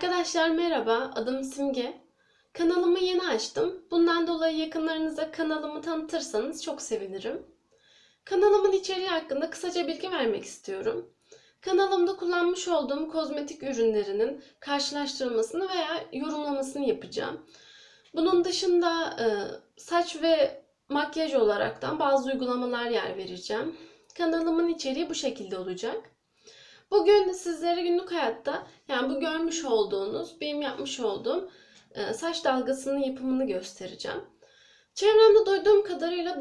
Arkadaşlar merhaba, adım Simge. Kanalımı yeni açtım. Bundan dolayı yakınlarınıza kanalımı tanıtırsanız çok sevinirim. Kanalımın içeriği hakkında kısaca bilgi vermek istiyorum. Kanalımda kullanmış olduğum kozmetik ürünlerinin karşılaştırılmasını veya yorumlamasını yapacağım. Bunun dışında e, saç ve makyaj olaraktan bazı uygulamalar yer vereceğim. Kanalımın içeriği bu şekilde olacak. Bugün sizlere günlük hayatta yani bu görmüş olduğunuz, benim yapmış olduğum e, saç dalgasının yapımını göstereceğim. Çevremde duyduğum kadarıyla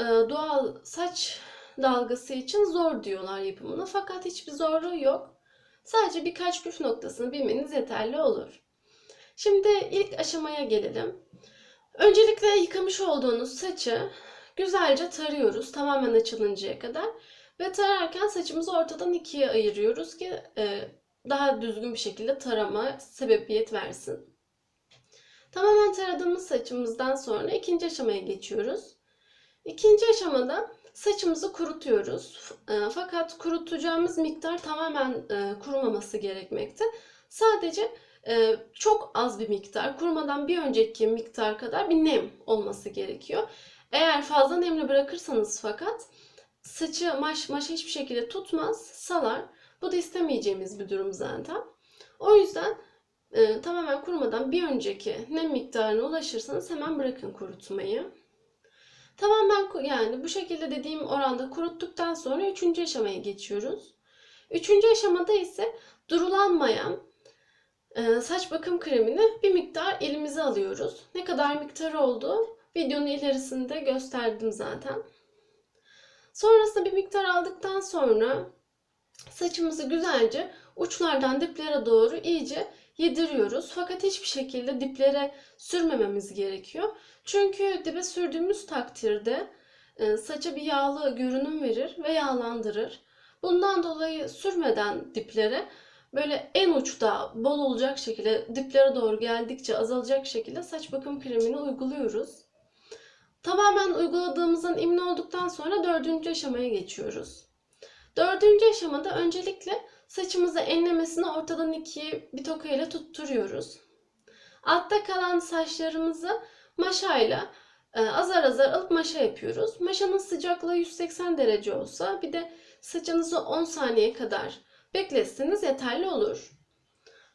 e, doğal saç dalgası için zor diyorlar yapımını. Fakat hiçbir zorluğu yok. Sadece birkaç püf noktasını bilmeniz yeterli olur. Şimdi ilk aşamaya gelelim. Öncelikle yıkamış olduğunuz saçı güzelce tarıyoruz tamamen açılıncaya kadar. Ve tararken saçımızı ortadan ikiye ayırıyoruz ki e, daha düzgün bir şekilde tarama sebebiyet versin. Tamamen taradığımız saçımızdan sonra ikinci aşamaya geçiyoruz. İkinci aşamada saçımızı kurutuyoruz. E, fakat kurutacağımız miktar tamamen e, kurumaması gerekmekte. Sadece e, çok az bir miktar, kurumadan bir önceki miktar kadar bir nem olması gerekiyor. Eğer fazla nemli bırakırsanız fakat saçı maş maşa hiçbir şekilde tutmaz, salar. Bu da istemeyeceğimiz bir durum zaten. O yüzden e, tamamen kurumadan bir önceki nem miktarına ulaşırsanız hemen bırakın kurutmayı. Tamamen yani bu şekilde dediğim oranda kuruttuktan sonra üçüncü aşamaya geçiyoruz. Üçüncü aşamada ise durulanmayan e, saç bakım kremini bir miktar elimize alıyoruz. Ne kadar miktar olduğu videonun ilerisinde gösterdim zaten. Sonrasında bir miktar aldıktan sonra saçımızı güzelce uçlardan diplere doğru iyice yediriyoruz. Fakat hiçbir şekilde diplere sürmememiz gerekiyor. Çünkü dibe sürdüğümüz takdirde e, saça bir yağlı görünüm verir ve yağlandırır. Bundan dolayı sürmeden diplere böyle en uçta bol olacak şekilde diplere doğru geldikçe azalacak şekilde saç bakım kremini uyguluyoruz. Tamamen uyguladığımızdan emin olduktan sonra dördüncü aşamaya geçiyoruz. Dördüncü aşamada öncelikle saçımızı enlemesini ortadan ikiye bir toka ile tutturuyoruz. Altta kalan saçlarımızı maşayla e, azar azar alıp maşa yapıyoruz. Maşanın sıcaklığı 180 derece olsa bir de saçınızı 10 saniye kadar bekletseniz yeterli olur.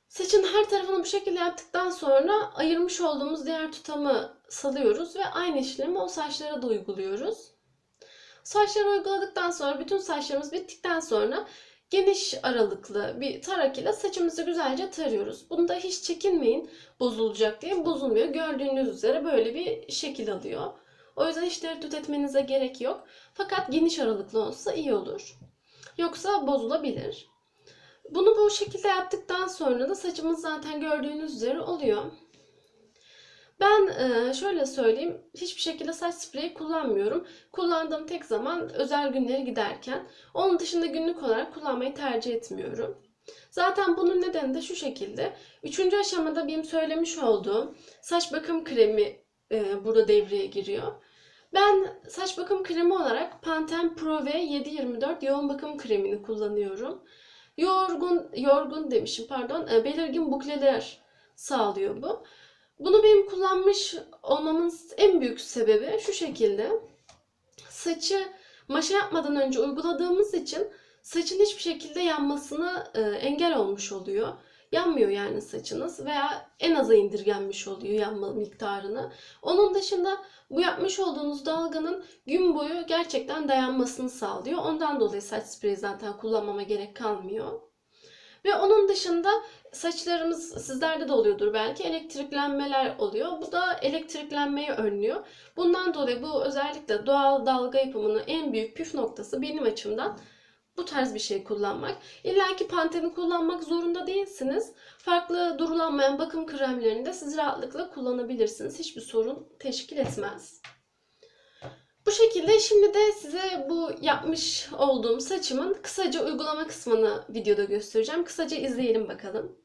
Saçın her tarafını bu şekilde yaptıktan sonra ayırmış olduğumuz diğer tutamı salıyoruz ve aynı işlemi o saçlara da uyguluyoruz. Saçları uyguladıktan sonra bütün saçlarımız bittikten sonra geniş aralıklı bir tarak ile saçımızı güzelce tarıyoruz. Bunda hiç çekinmeyin bozulacak diye bozulmuyor. Gördüğünüz üzere böyle bir şekil alıyor. O yüzden hiç tereddüt etmenize gerek yok. Fakat geniş aralıklı olsa iyi olur. Yoksa bozulabilir. Bunu bu şekilde yaptıktan sonra da saçımız zaten gördüğünüz üzere oluyor. Ben şöyle söyleyeyim, hiçbir şekilde saç spreyi kullanmıyorum. Kullandığım tek zaman özel günleri giderken. Onun dışında günlük olarak kullanmayı tercih etmiyorum. Zaten bunun nedeni de şu şekilde. Üçüncü aşamada benim söylemiş olduğum saç bakım kremi burada devreye giriyor. Ben saç bakım kremi olarak Pantene Pro V 724 yoğun bakım kremini kullanıyorum. Yorgun, yorgun demişim pardon, belirgin bukleler sağlıyor bu. Bunu benim kullanmış olmamın en büyük sebebi şu şekilde. Saçı maşa yapmadan önce uyguladığımız için saçın hiçbir şekilde yanmasına e, engel olmuş oluyor. Yanmıyor yani saçınız veya en aza indirgenmiş oluyor yanma miktarını. Onun dışında bu yapmış olduğunuz dalganın gün boyu gerçekten dayanmasını sağlıyor. Ondan dolayı saç spreyi zaten kullanmama gerek kalmıyor. Ve onun dışında saçlarımız sizlerde de oluyordur belki elektriklenmeler oluyor. Bu da elektriklenmeyi önlüyor. Bundan dolayı bu özellikle doğal dalga yapımının en büyük püf noktası benim açımdan bu tarz bir şey kullanmak. İlla ki Pantene'i kullanmak zorunda değilsiniz. Farklı durulanmayan bakım kremlerini de siz rahatlıkla kullanabilirsiniz. Hiçbir sorun teşkil etmez. Bu şekilde şimdi de size bu yapmış olduğum saçımın kısaca uygulama kısmını videoda göstereceğim. Kısaca izleyelim bakalım.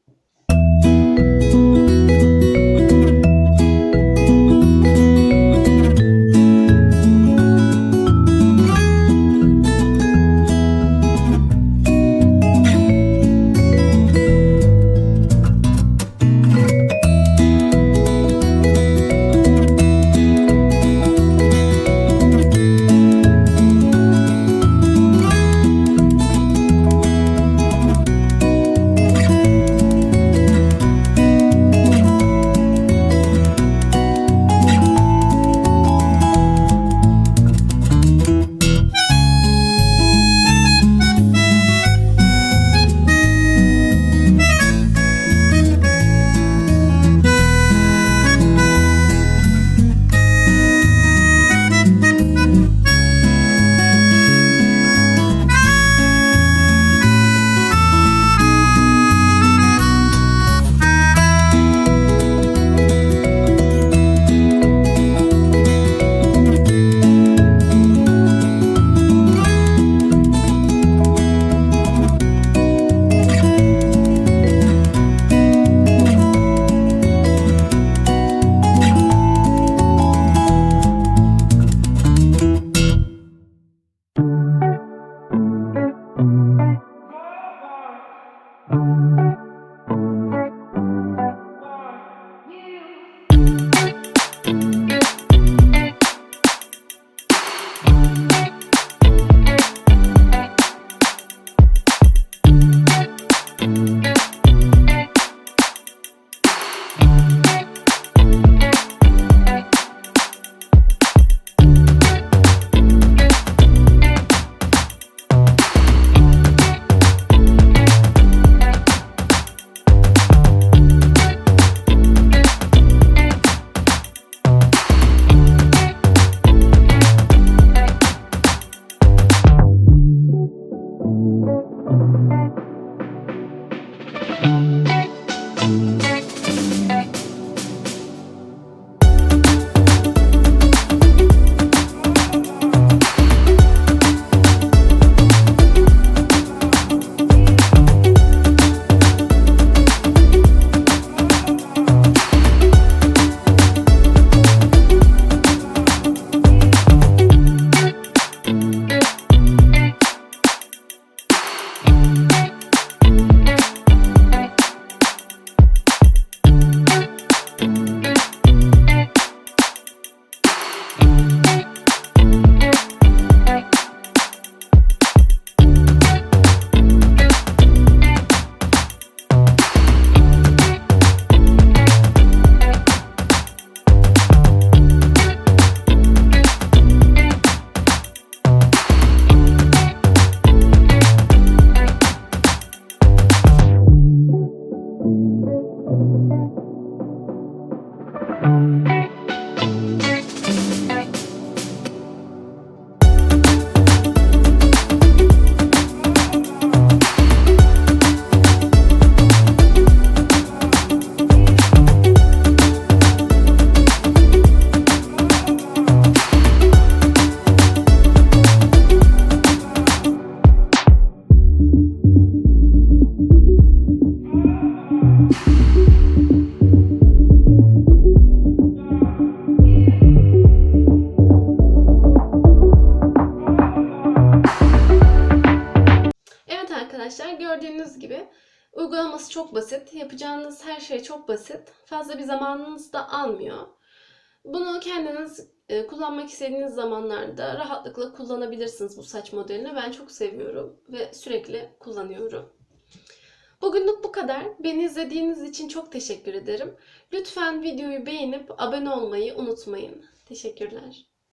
Uygulaması çok basit. Yapacağınız her şey çok basit. Fazla bir zamanınız da almıyor. Bunu kendiniz e, kullanmak istediğiniz zamanlarda rahatlıkla kullanabilirsiniz bu saç modelini. Ben çok seviyorum ve sürekli kullanıyorum. Bugünlük bu kadar. Beni izlediğiniz için çok teşekkür ederim. Lütfen videoyu beğenip abone olmayı unutmayın. Teşekkürler.